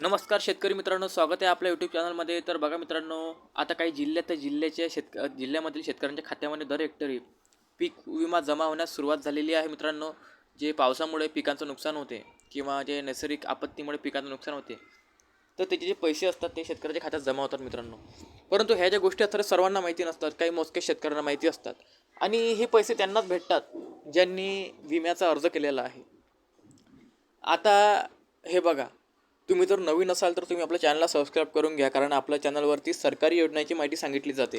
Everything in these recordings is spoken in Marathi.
नमस्कार शेतकरी मित्रांनो स्वागत आहे आपल्या यूट्यूब चॅनलमध्ये तर बघा मित्रांनो आता काही जिल्ह्यात जिल्ह्याच्या शेतक जिल्ह्यामधील शेतकऱ्यांच्या खात्यामध्ये दर हेक्टरी पीक विमा जमा होण्यास सुरुवात झालेली आहे मित्रांनो जे पावसामुळे पिकांचं नुकसान होते किंवा जे नैसर्गिक आपत्तीमुळे पिकांचं नुकसान होते तर त्याचे जे पैसे असतात ते शेतकऱ्याच्या खात्यात जमा होतात मित्रांनो. परंतु ह्या ज्या गोष्टी असतात सर्वांना माहिती नसतात काही मोजक्या शेतकऱ्यांना माहिती असतात. आणि हे पैसे त्यांनाच भेटतात ज्यांनी विम्याचा अर्ज केलेला आहे. आता हे बघा तुम्ही जर नवीन असाल तर तुम्ही आपल्या चॅनलला सबस्क्राईब करून घ्या कारण आपल्या चॅनलवरती सरकारी योजनेची माहिती सांगितली जाते.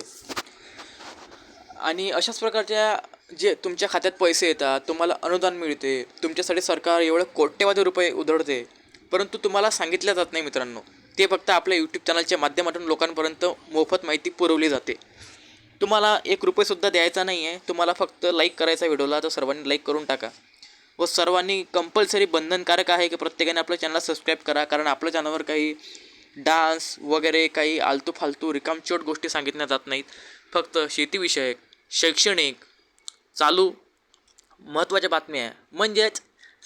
आणि अशाच प्रकारच्या जे तुमच्या खात्यात पैसे येतात तुम्हाला अनुदान मिळते तुमच्यासाठी सरकार एवढं कोट्यवधी रुपये उधळते परंतु तुम्हाला सांगितलं जात नाही मित्रांनो. ते फक्त आपल्या यूट्यूब चॅनलच्या माध्यमातून लोकांपर्यंत मोफत माहिती पुरवली जाते. तुम्हाला एक रुपयेसुद्धा द्यायचा नाही आहे तुम्हाला फक्त लाईक करायचा व्हिडिओला तर सर्वांनी लाईक करून टाका. व सर्वांनी कंपल्सरी बंधनकारक आहे की प्रत्येकाने आपल्या चॅनलला सबस्क्राईब करा. कारण आपल्या चॅनलवर काही डान्स वगैरे काही आलतू फालतू रिकामचोट गोष्टी सांगितल्या जात नाहीत. फक्त शेतीविषयक शैक्षणिक चालू महत्त्वाच्या बातम्या आहे. म्हणजेच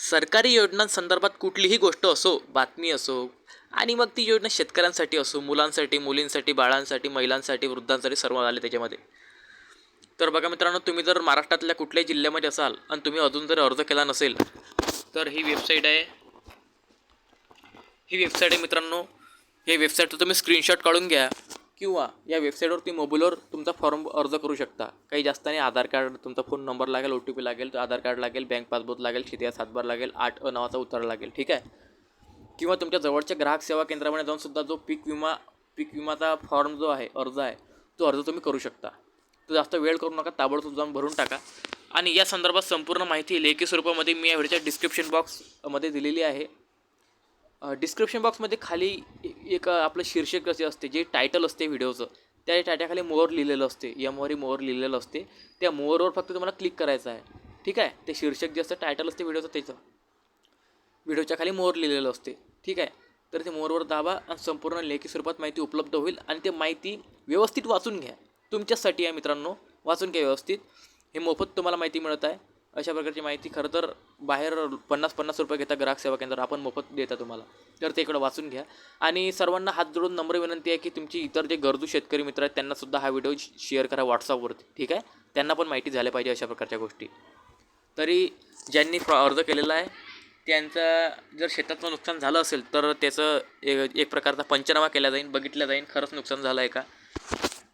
सरकारी योजनांसंदर्भात कुठलीही गोष्ट असो बातमी असो आणि मग ती योजना शेतकऱ्यांसाठी असो मुलांसाठी मुलींसाठी बाळांसाठी महिलांसाठी वृद्धांसाठी सर्व आले त्याच्यामध्ये. तर बघा मित्रांनो तुम्ही जर महाराष्ट्रातल्या कुठल्याही जिल्ह्यामध्ये असाल आणि तुम्ही अजून जर अर्ज केला नसेल तर ही वेबसाईट आहे. ही वेबसाईट आहे मित्रांनो. हे वेबसाईटचं तुम्ही स्क्रीनशॉट काढून घ्या किंवा या वेबसाईटवरती मोबाईलवर तुमचा फॉर्म अर्ज करू शकता. काही जास्त नाही आधार कार्ड तुमचा फोन नंबर लागेल ओ टी पी लागेल आधार कार्ड लागेल बँक पासबुक लागेल शेती सातबार लागेल आठ अ नावाचा उतारा लागेल ठीक आहे? किंवा तुमच्या जवळच्या ग्राहक सेवा केंद्रामध्ये जाऊन सुद्धा जो पीक विमा पीक विमाचा फॉर्म जो आहे अर्ज आहे तो अर्ज तुम्ही करू शकता. जास्त वेळ करू नका ताबडतोब जाऊन भरून टाका. आणि या संदर्भात संपूर्ण माहिती लेखी स्वरूपामध्ये मी या व्हिडिओच्या डिस्क्रिप्शन बॉक्समध्ये दिलेली आहे. डिस्क्रिप्शन बॉक्समध्ये खाली एक आपलं शीर्षक असे असते जे टायटल असते व्हिडिओचं. त्या टायटाखाली मोर लिहिलेलं असते यमवरी मोअर लिहिलेलं असते. त्या मोरवर फक्त तुम्हाला क्लिक करायचं आहे. ठीक आहे? ते शीर्षक जे असतं टायटल असते व्हिडिओचं त्याचं. व्हिडिओच्या खाली मोअर लिहिलेलं असते. ठीक आहे? तर ते मोरवर दाबा आणि संपूर्ण लेखी स्वरूपात माहिती उपलब्ध होईल आणि ते माहिती व्यवस्थित वाचून घ्या. तुमच्यासाठी आहे मित्रांनो वाचून घ्या व्यवस्थित. हे मोफत तुम्हाला माहिती मिळत आहे. अशा प्रकारची माहिती खरं तर बाहेर पन्नास पन्नास रुपये घेता ग्राहक सेवा केंद्र आपण मोफत देता तुम्हाला. तर ते इकडं वाचून घ्या. आणि सर्वांना हात जोडून नम्र विनंती आहे की तुमची इतर जे गरजू शेतकरी मित्र आहेत त्यांनासुद्धा हा व्हिडिओ शेअर करा व्हॉट्सअपवरती ठीक आहे? त्यांना पण माहिती झाल्या पाहिजे अशा प्रकारच्या गोष्टी. तरी ज्यांनी फ्रॉ अर्ज केलेला आहे त्यांचं जर शेतातलं नुकसान झालं असेल तर त्याचं एक एक प्रकारचा पंचनामा केला जाईल बघितला जाईल खरंच नुकसान झालं आहे का?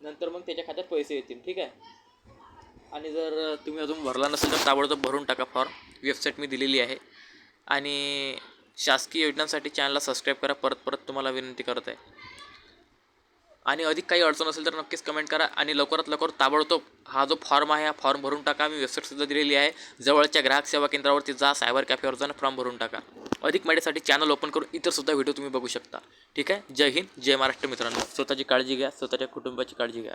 नंतर मग त्याच्या खात्यात पैसे येतील ठीक आहे? आणि जर तुम्ही अजून भरला नसेल तर ताबडतोब भरून टाका फॉर्म वेबसाईट मी दिलेली आहे. आणि शासकीय योजनांसाठी चॅनलला सबस्क्राईब करा. परत परत तुम्हाला विनंती करत आहे आणि अधिक काही अडचण असेल तर नक्कीच कमेंट करा. आणि लवकरात लवकर ताबडतोब हा जो फॉर्म आहे हा फॉर्म भरून टाका. मी वेबसाईटसुद्धा दिलेली आहे. जवळच्या ग्राहक सेवा केंद्रावरती जा. सायबर कॅफेवर जाणं फॉर्म भरून टाका. अधिक माहितीसाठी चॅनल ओपन करून इतरसुद्धा व्हिडिओ तुम्ही बघू शकता. ठीक आहे? जय हिंद जय महाराष्ट्र मित्रांनो. स्वतःची काळजी घ्या स्वतःच्या कुटुंबाची काळजी घ्या.